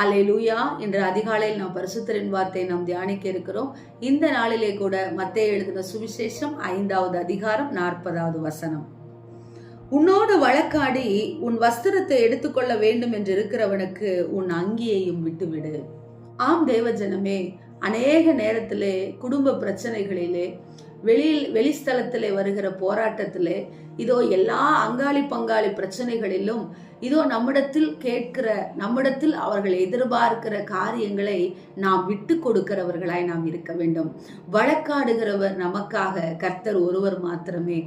ஹலே லூயா இன்று அதிகாலையில் நாம் பரிசுத்தரின் வார்த்தை நாம் தியானிக்க இருக்கிறோம். இந்த நாளிலே கூட மத்திய எழுதின சுவிசேஷம் ஐந்தாவது அதிகாரம் நாற்பதாவது வசனம். உன்னோடு வழக்காடி உன் வஸ்திரத்தை எடுத்துக்கொள்ள வேண்டும் என்று இருக்கிறவனுக்கு உன் அங்கியையும் விட்டுவிடு. ஆம் தேவஜனமே அநேக நேரத்திலே குடும்ப பிரச்சனைகளிலே வெளியில் வெளிஸ்தலத்திலே வருகிற போராட்டத்திலே இதோ எல்லா அங்காளி பங்காளி பிரச்சனைகளிலும் இதோ நம்மிடத்தில் கேட்கிற நம்மிடத்தில் அவர்கள் எதிர்பார்க்கிற காரியங்களை நாம் விட்டு கொடுக்கிறவர்களாய் நாம் இருக்க வேண்டும். வழக்காடுகிறவர் நமக்காக கர்த்தர் ஒருவர் மாத்திரமே.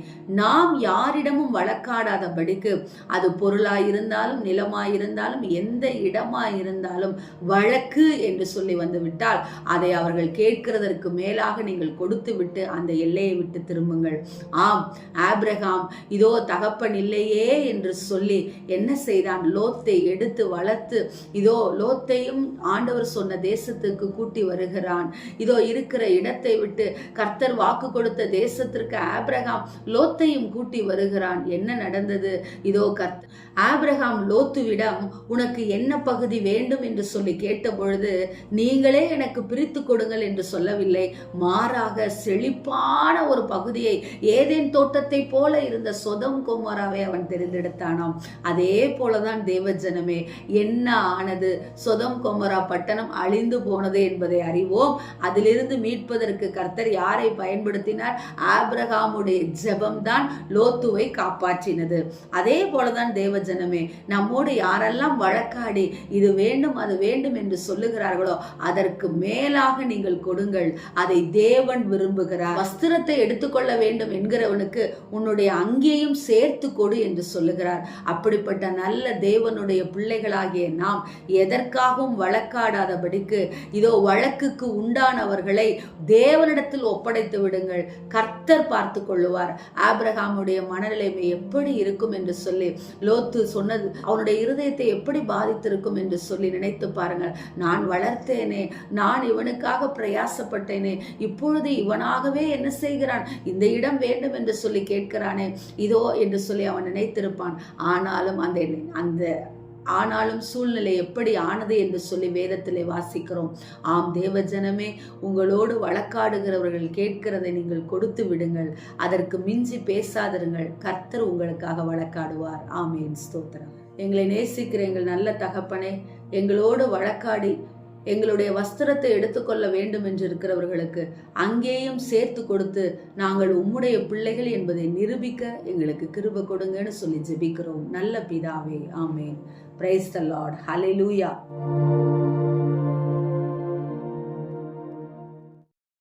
நாம் யாரிடமும் வழக்காடாதபடிக்கு அது பொருளாய் இருந்தாலும் எந்த இடமாயிருந்தாலும் வழக்கு என்று சொல்லி வந்து விட்டால் அதை அவர்கள் கேட்கிறதற்கு மேலாக நீங்கள் கொடுத்து விட்டு அந்த எல்லையை விட்டு திரும்புங்கள். ஆம் ஆப்ரஹாம் இதோ தகப்பன் இல்லையே என்று சொல்லி என்ன செய்தான். லோத்தை எடுத்து வளர்த்து இதோ லோத்தையும் ஆண்டவர் சொன்ன தேசத்துக்கு கூட்டி வருகிறான். இதோ இருக்கிற இடத்தை விட்டு கர்த்தர் வாக்கு கொடுத்த தேசத்திற்கு ஆப்ரஹாம் லோத்தையும் கூட்டி வருகிறான். என்ன நடந்தது? இதோ கர்த் ஆப்ரஹாம் லோத்துவிடம் உனக்கு என்ன பகுதி வேண்டும்? என்று சொல்லி கேட்ட பொழுது நீங்களே எனக்கு பிரித்து கொடுங்கள் என்று சொல்லவில்லை. மாறாக செழிப்பான ஒரு பகுதியை ஏதேன் தோட்டத்தை போல இருந்த சொதம் குமாராவை அவன் தெரிந்தெடுத்தானாம். அதே போலதான் தேவஜனமே. என்ன ஆனது? சொதம் கொமரா பட்டணம் அழிந்து போனது என்பதை அறிவோம். அதிலிருந்து மீட்பதற்கு கர்த்தர் யாரை பயன்படுத்தினார்? ஆபிரகாமுடைய ஜபம்தான் லோத்துவை காப்பாற்றினது. அதே போலதான் தேவஜனமே நம்மோடு யாரெல்லாம் வழக்காடி இது வேண்டும் அது வேண்டும் என்று சொல்லுகிறார்களோ அதற்கு மேலாக நீங்கள் கொடுங்கள். அதை தேவன் விரும்புகிறார். வஸ்திரத்தை எடுத்துக்கொள்ள வேண்டும் என்கிறவனுக்கு உன்னுடைய அங்கேயும் சேர்த்து கொடு என்று சொல்லுகிறார். அப்படிப்பட்ட நல்ல தேவனுடைய பிள்ளைகளாகிய நாம் எதற்காகவும் வழக்காடாதபடிக்கு இதோ வழக்குக்கு உண்டானவர்களை தேவனிடத்தில் ஒப்படைத்து விடுங்கள். கர்த்தர் பார்த்து கொள்ளுவார். ஆபிரகாமுடைய மனநிலைமை எப்படி இருக்கும் என்று சொல்லி லோத்து சொன்னது அவனுடைய இருதயத்தை எப்படி பாதித்திருக்கும் என்று சொல்லி நினைத்து பாருங்கள். நான் வளர்த்தேனே நான் இவனுக்காக பிரயாசப்பட்டேனே இப்பொழுது இவனாகவே என்ன செய்கிறான்? இந்த இடம் வேண்டும் என்று சொல்லி கேட்கிறானே இதோ என்று சொல்லி அவன் நினைத்திருப்பான். ஆனாலும் அந்த அந்த ஆனாலும் சூழ்நிலை எப்படி ஆனது என்று சொல்லி வேதத்திலே வாசிக்கிறோம். ஆம் தேவஜனமே உங்களோடு வழக்காடுகிறவர்கள் கேட்கிறதை நீங்கள் கொடுத்து விடுங்கள். அதற்கு மிஞ்சி பேசாதிருங்கள். கர்த்தர் உங்களுக்காக வழக்காடுவார். ஆமேன். ஸ்தோத்திரம். எங்களை நேசிக்கிற எங்கள் நல்ல தகப்பனே எங்களோடு வழக்காடி எங்களுடைய வஸ்திரத்தை எடுத்துக்கொள்ள வேண்டும் என்று இருக்கிறவர்களுக்கு அங்கேயும் சேர்த்து கொடுத்து நாங்கள் உம்முடைய பிள்ளைகள் என்பதை நிரூபிக்க எங்களுக்கு கிருப கொடுங்கன்னு சொல்லி ஜெபிக்கிறோம். நல்ல பிதாவே ஆமேன். Praise the Lord hallelujah